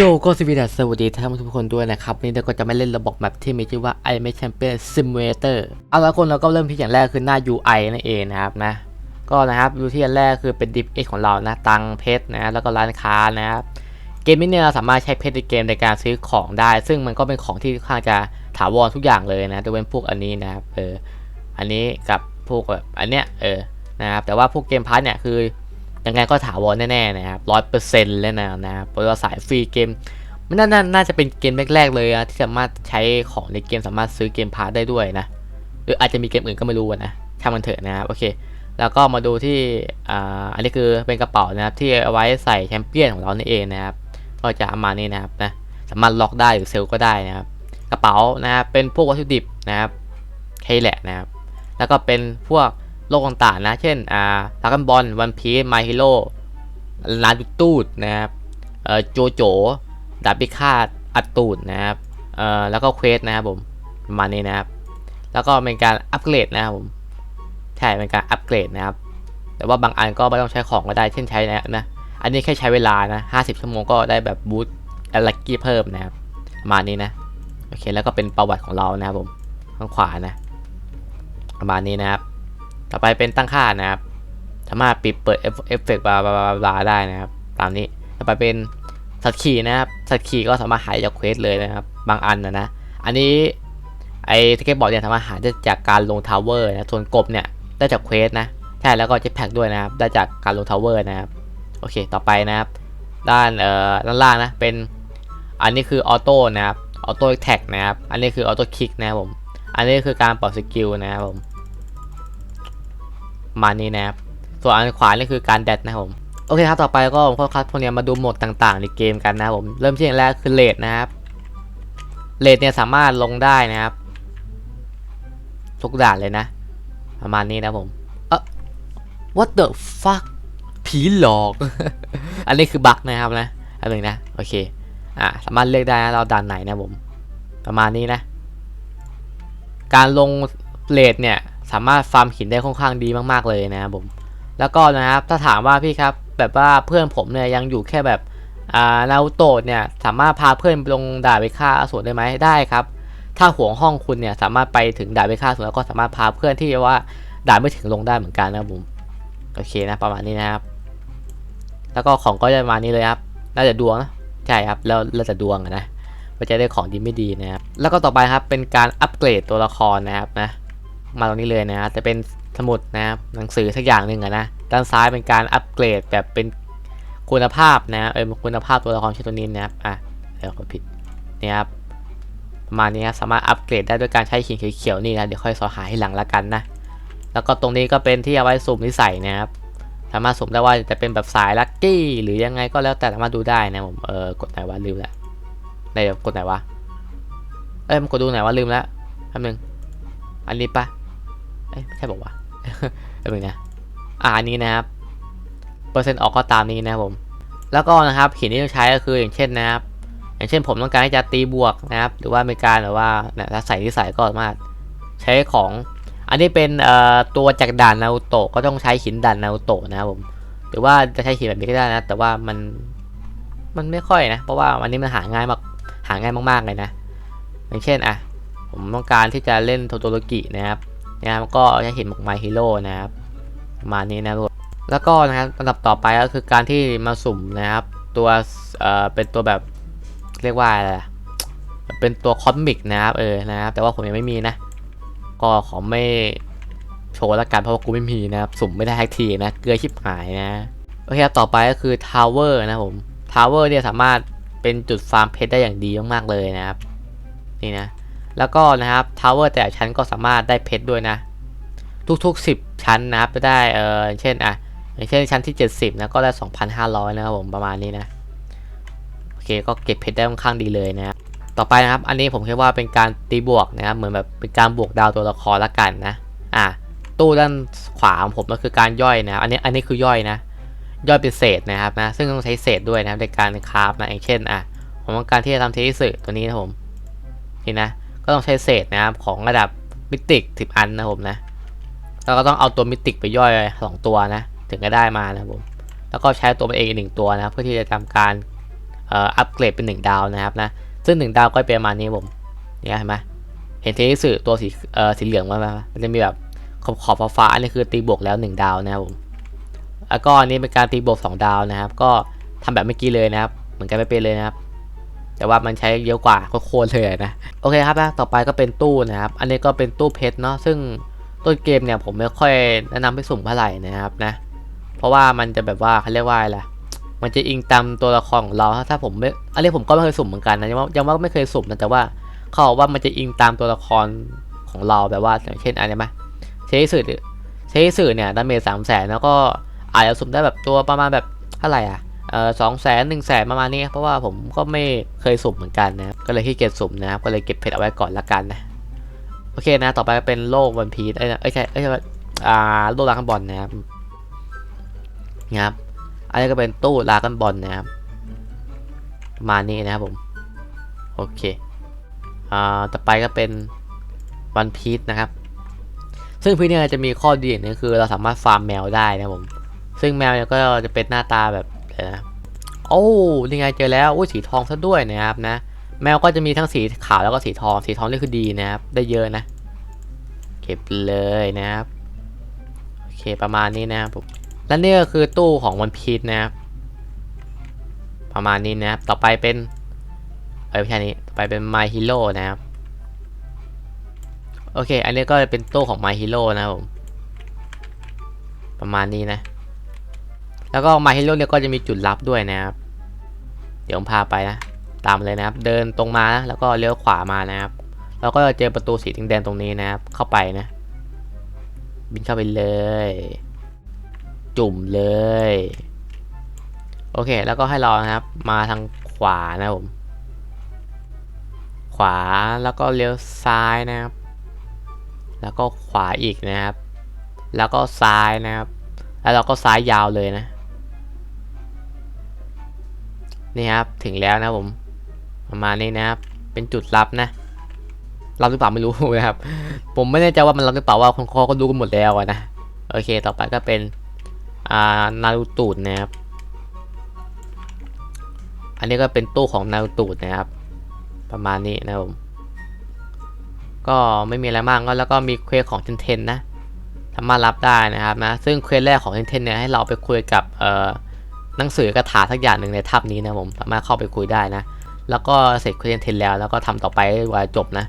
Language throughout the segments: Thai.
โยก็สวีดัสสวัสดีท่านผู้ชมทุกคนด้วยนะครับวันนี่เราก็จะไม่เล่นระบบแมปที่มีชื่อว่า i m a c Champion Simulator เอาละคนเราก็เริ่มที่อย่างแรกคือหน้า UI นั่นเองนะครับนะ ก็นะครับดูที่อันแรกคือเป็น Div X ของเรานะ ตังเพชรนะแล้วก็ร้านค้านะครับ เกมนี้เนี่ยเราสามารถใช้เพชรในเกมในการซื้อของได้ ซึ่งมันก็เป็นของที่ค่อนข้างจะถาวรทุกอย่างเลยนะจะเป็นพวกอันนี้นะครับเอออันนี้กับพวกแบบอันเนี้ยเออนะครับแต่ว่าพวกเกมพาร์ทเนี่ยคือ ยังไงก็ถาวรแน่ๆนะครับร้อยเปอร์เซ็นต์เลยนะนะครับเพราะว่าสายฟรีเกมมันน่านาน่าจะเป็นเกมแรกๆเลยนะที่สามารถใช้ของในเกมสามารถซื้อเกมพาร์ทได้ด้วยนะหรืออาจจะมีเกมอื่นก็ไม่รู้อะนะช่างมันเถอะนะครับโอเค แล้วก็มาดูที่อ่าอันนี้คือเป็นกระเป๋านะครับที่เอาไว้ใส่แชมเปี้ยนของเรานี่เองนะครับก็จะเอามานี่นะครับนะสามารถล็อกได้หรือเซลก็ได้นะครับ กระเป๋านะครับเป็นพวกวัตถุดิบนะครับแค่แหละนะครับ แล้วก็เป็นพวก โลกต่างๆนะ เช่น อ่าดราก้อนบอลวันพีซมาฮิโร่ลาดูตูดนะครับเอ่อโจโจดาบพิฆาตอัดตูดนะครับเอ่อแล้วก็เควสนะครับผมประมาณนี้นะครับ แล้วก็เป็นการอัปเกรดนะครับผมใช่เป็นการอัปเกรดนะครับ แต่ว่าบางอันก็ไม่ต้องใช้ของก็ได้เช่นใช้นะนะอันนี้แค่ใช้เวลานะ50 ชั่วโมงก็ได้แบบบูตต์ลักกี้เพิ่มนะครับประมาณนี้นะโอเคแล้วก็เป็นประวัติของเรานะครับผมข้างขวานะประมาณนี้นะครับ ต่อไปเป็นตั้งค่านะครับ สามารถปิดเปิดเอฟเอฟเฟกต์บลาบลาบลาบาได้นะครับ ตามนี้ ต่อไปเป็นสัตว์ขี่นะครับ สัตว์ขี่ก็สามารถหายจากเควสเลยนะครับ บางอันนะนะ อันนี้ไอ้สเก็ตบอร์ดเนี่ยสามารถหาได้จากการลงทาวเวอร์นะ ส่วนกบเนี่ยได้จากเควสนะ ใช่ แล้วก็เจ็ตแพ็กด้วยนะครับ ได้จากการลงทาวเวอร์นะครับ โอเค ต่อไปนะครับ ด้านเอ่อ ด้านล่างนะ เป็น อันนี้คือออโต้นะครับ ออโต้แท็กนะครับ อันนี้คือออโต้คลิกนะครับผม อันนี้คือการปรับสกิลนะครับผม มานี้นะครับส่วนอันขวานี่คือการแดดนะครับผมโอเคครับต่อไปก็ผมก็คัดพวกเนี้ยมาดูโหมดต่างๆในเกมกันนะครับผมเริ่มที่อย่างแรกคือเลดนะครับเลดเนี่ยสามารถลงได้นะครับ ทุกด่านเลยนะ ประมาณนี้นะผมเออ what the fuck ผีหลอก อันนี้คือบั๊กนะครับนะอันหนึ่งนะโอเคอ่าสามารถเลือกได้นะเราด่านไหนนะผม ประมาณนี้นะ การลงเลดเนี่ย สามารถฟาร์มหินได้ค่อนข้างดีมากๆเลยนะครับผม แล้วก็นะครับถ้าถามว่าพี่ครับแบบว่าเพื่อนผมเนี่ยยังอยู่แค่แบบอ่านารูโตะเนี่ยสามารถพาเพื่อนลงด่าไปฆ่าอสูรได้ไหมได้ครับ ถ้าห่วงห้องคุณเนี่ยสามารถไปถึงด่าไปฆ่าอสูรแล้วก็สามารถพาเพื่อนที่ว่าด่าไม่ถึงลงได้เหมือนกันนะครับผมโอเคนะประมาณนี้นะครับ แล้วก็ของก็จะประมาณนี้เลยครับน่าจะดวงนะใช่ครับแล้วเราจะดวงนะว่าจะได้ของดีไม่ดีนะครับแล้วก็ต่อไปครับเป็นการอัปเกรดตัวละครนะครับนะ มาตรงนี้เลยนะครับจะเป็นสมุดนะครับหนังสือสักอย่างหนึ่งนะด้านซ้ายเป็นการอัปเกรดแบบเป็นคุณภาพนะเออคุณภาพตัวละครชื่อตัวนี้นะครับอะเดี๋ยวผิดเนี่ยครับประมาณนี้ครับสามารถอัปเกรดได้ด้วยการใช้หินเขียวๆนี่นะเดี๋ยวค่อยสอหาให้หลังละกันนะแล้วก็ตรงนี้ก็เป็นที่เอาไว้สุ่มนิสัยนะครับสามารถสุ่มได้ว่าจะเป็นแบบสายลัคกี้หรือยังไงก็แล้วแต่สามารถดูได้นะผมเออกดไหนวะลืมละไหนกดไหนวะเอ้ยมันกดดูไหนวะลืมแล้วแป๊บนึงอันนี้ปะ อ้ยไม่ใช่บอกว่าแป๊บนึงนะอ่าอันนี้นะครับเปอร์เซ็นต์ออกก็ตามนี้นะครับผม แล้วก็นะครับหินที่ต้องใช้ก็คืออย่างเช่นนะครับ อย่างเช่นผมต้องการที่จะตีบวกนะครับ หรือว่ามีการแบบว่าเนี่ยถ้าใส่ที่ใส่ก็สามารถใช้ของ อันนี้เป็นเอ่อตัวจากด่านนาโตะก็ต้องใช้หินด่านนาโตะนะครับผม หรือว่าจะใช้หินแบบนี้ก็ได้นะ แต่ว่ามันมันไม่ค่อยนะ เพราะว่าอันนี้มันหาง่ายมากหาง่ายมากๆเลยนะ อย่างเช่นอะผมต้องการที่จะเล่นโทโตโรกินะครับ นะครับก็ใช้หินหมวกไมฮีโร่นะครับมานี้นะครับแล้วก็นะครับลำดับต่อไปก็คือการที่มาสุ่มนะครับ ตัวเอ่อเป็นตัวแบบเรียกว่าอะไรเป็นตัวคอมิกนะครับเออนะครับ แต่ว่าผมยังไม่มีนะ ก็ขอไม่โชว์ละกันเพราะว่ากูไม่มีนะครับ สุ่มไม่ได้ทักทีนะ เกลือชิบหายนะ โอเคครับต่อไปก็คือทาวเวอร์นะผมทาวเวอร์เนี่ยสามารถเป็นจุดฟาร์มเพชรได้อย่างดีมากๆเลยนะครับ นี่นะ แล้วก็นะครับทาวเวอร์แต่ละชั้นก็สามารถได้เพชรด้วยนะ ทุกๆ 10 ชั้นนะครับจะได้เอออเช่นอะอย่างเช่นชั้นที่ 70นะก็ได้ 2,500 นะครับผมประมาณนี้นะโอเคก็เก็บเพชรได้ค่อนข้างดีเลยนะครับต่อไปนะครับ อันนี้ผมคิดว่าเป็นการตีบวกนะครับเหมือนแบบเป็นการบวกดาวตัวละครละกันนะอะตู้ด้านขวาของผมก็คือการย่อยนะอันนี้อันนี้คือย่อยนะ ย่อยเป็นเศษนะครับนะซึ่งต้องใช้เศษด้วยนะครับในการคราฟนะอย่างเช่นอะผมต้องการที่จะทำเทสสึตัวนี้นะผมนี่นะ ก็ต้องใช้เศษนะครับของระดับมิติกสิบอันนะผมนะแล้วก็ต้องเอาตัวมิติกไปย่อยสองตัวนะ ถึงจะได้มานะผมแล้วก็ใช้ตัวมันเองอีกหนึ่งตัวนะเพื่อที่จะทำการเอ่ออัปเกรดเป็นหนึ่งดาวนะครับนะซึ่งหนึ่งดาวก็เป็นประมาณนี้ผมเนี่ยเห็นไหมเห็นเทนิสึตัวสีเอ่อสีเหลืองไหมมันจะมีแบบขอบขอบฟ้าอันนี้คือตีบวกแล้วหนึ่งดาวนะครับผมแล้วก็อันนี้เป็นการตีบวกสองดาวนะครับ ก็ทำแบบเมื่อกี้เลยนะครับ เหมือนกันไม่เป็นเลยนะครับ แต่ว่ามันใช้เยอะกว่าโคตรเลยนะ โอเคครับนะต่อไปก็เป็นตู้นะครับ อันนี้ก็เป็นตู้เพชรเนาะ ซึ่งต้นเกมเนี่ยผมไม่ค่อยแนะนำให้สุ่มเท่าไหร่นะครับนะ เพราะว่ามันจะแบบว่าเขาเรียกว่าอะไรล่ะ มันจะอิงตามตัวละครของเรา ถ้าผมไม่ อันนี้ผมก็ไม่เคยสุ่มเหมือนกันนะยังว่ายังว่าไม่เคยสุ่มนะ แต่ว่าเขาบอกว่ามันจะอิงตามตัวละครของเราแบบว่าอย่างเช่นอะไรไหมเชยสื่อเชยสื่อเนี่ยดาเมจสามแสนแล้วก็อาจจะสุ่มได้แบบตัวประมาณแบบเท่าไหร่อะ สองแสนหนึ่งแสนประมาณนี้ เพราะว่าผมก็ไม่เคยสุ่มเหมือนกันนะครับก็เลยขี้เกียจสุ่มนะครับก็เลยเก็บเพชรเอาไว้ก่อนละกันนะโอเคนะ ต่อไปเป็นโลกวันพีชเอ้ยเอ้ใช่เอ้ใช่อ่าโลกลาคันบอลนะครับนะครับอันนี้ก็เป็นตู้ลากันบอลนะครับประมาณนี้นะครับผมโอเคอ่าต่อไปก็เป็นวันพีชนะครับ ซึ่งพีเนี่ยจะมีข้อดีอย่างหนึงคือเราสามารถฟาร์มแมวได้นะครับผมซึ่งแมวเนี่ยก็จะเป็นหน้าตาแบบ นะโอ้นี่ไงเจอแล้วอุ้ยสีทองซะด้วยนะครับนะ แมวก็จะมีทั้งสีขาวแล้วก็สีทอง สีทองนี่คือดีนะครับ ได้เยอะนะ เก็บเลยนะครับ โอเคประมาณนี้นะครับผมและนี่ก็คือตู้ของวันพีชนะครับ ประมาณนี้นะครับ ต่อไปเป็น เอ้ยไม่ใช่นี้ ต่อไปเป็น My Hero นะครับ โอเค อันนี้ก็เป็นตู้ของ My Hero นะครับผม ประมาณนี้นะ แล้วก็ My Hero เนี่ยก็จะมีจุดลับด้วยนะครับ เดี๋ยวผมพาไปนะ ตามเลยนะครับ เดินตรงมานะแล้วก็เลี้ยวขวามานะครับ แล้วก็จะเจอประตูสีแดงๆตรงนี้นะครับ เข้าไปนะ บินเข้าไปเลย จุ่มเลย โอเค แล้วก็ให้เรานะครับ มาทางขวานะผม ขวาแล้วก็เลี้ยวซ้ายนะครับ แล้วก็ขวาอีกนะครับ แล้วก็ซ้ายนะครับแล้วเราก็ซ้ายยาวเลยนะ นี่ครับถึงแล้วนะผมประมาณนี้นะครับ เป็นจุดลับนะรับหรือเปล่าไม่รู้นะครับ ผมไม่แน่ใจว่ามันรับหรือเปล่าว่าคนคอก็รู้กันหมดแล้วนะโอเค ต่อไปก็เป็นอ่านารูตูดนะครับอันนี้ก็เป็นตู้ของนารูตูดนะครับ ประมาณนี้นะผมก็ไม่มีอะไรมากก็แล้วก็มีเควสของเทนเทนนะสามารถรับได้นะครับนะซึ่งเควสแรกของเทนเทนเนี่ยให้เราไปคุยกับเอ่อ หนังสือกระถาสักอย่างหนึ่งในทับนี้นะผมสามารถเข้าไปคุยได้นะ แล้วก็เสร็จเควสเทนเทนแล้วแล้วก็ทำต่อไปว่าจบนะ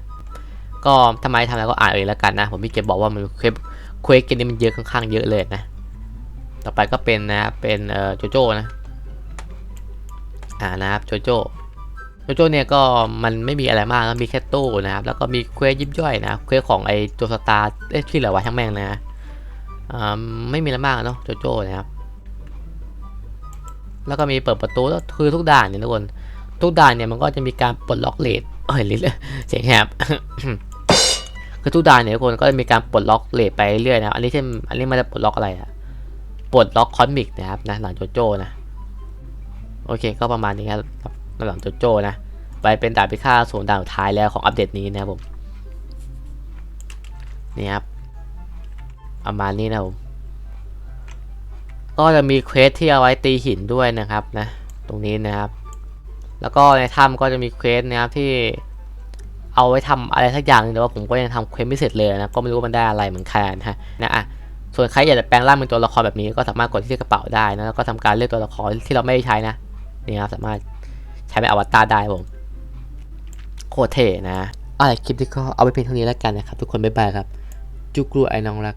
ก็ทำไมทำแล้วก็อ่านเองแล้วกันนะ ผมพี่เก็บบอกว่ามันเควสเควสเกมนี้มันเยอะค่อนข้างเยอะเลยนะ ต่อไปก็เป็นนะเป็นเอ่อโจโจ้นะอ่านะครับโจโจ้โจโจ้เนี่ยก็มันไม่มีอะไรมากมีแค่ตู้นะครับแล้วก็มีเควสยิบย่อยนะเควสของไอตัวสตาร์เอ๊ะที่เหลือวะช่างแม่งนะอ่าไม่มีอะไรมากเนาะโจโจ้นะครับ แล้วก็มีเปิดประตูคือทุกด่านเนี่ยทุกคน ทุกด่านเนี่ยมันก็จะมีการปลดล็อกเลทเอ้ยลิ้นเสียงแหบคือทุกด่านเนี่ยทุกคนก็จะมีการปลดล็อกเลทไปเรื่อยนะอันนี้เช่นอันนี้มันจะปลดล็อกอะไรอะปลดล็อกคอนมิกนะครับนะหลังโจโจ้นะโอเคก็ประมาณนี้ครับหลังโจโจ้นะไปเป็นด่านพิฆาตศูนย์ด่านสุดท้ายแล้วของอัปเดตนี้นะครับผมนี่ครับประมาณนี้นะผม ก็จะมีเควสที่เอาไว้ตีหินด้วยนะครับนะตรงนี้นะครับ แล้วก็ในถ้ำก็จะมีเควสนะครับที่เอาไว้ทำอะไรสักอย่างหนึงแต่ว่าผมก็ยังทำเควสไม่เสร็จเลยนะก็ไม่รู้ว่ามันได้อะไรเหมือนกันนะนะอะส่วนใครอยากจะแปลงร่างเป็นตัวละครแบบนี้ก็สามารถกดที่กระเป๋าได้นะแล้วก็ทำการเลือกตัวละครที่เราไม่ได้ใช้นะนี่ครับสามารถใช้เป็นอวตารได้ผมโคตรเท่นะอะไรคลิปนี้ก็เอาไปเพียงเท่านี้แล้วกันนะครับ ทุกคนบ๊ายบายครับจุกรูไอ้น้องรัก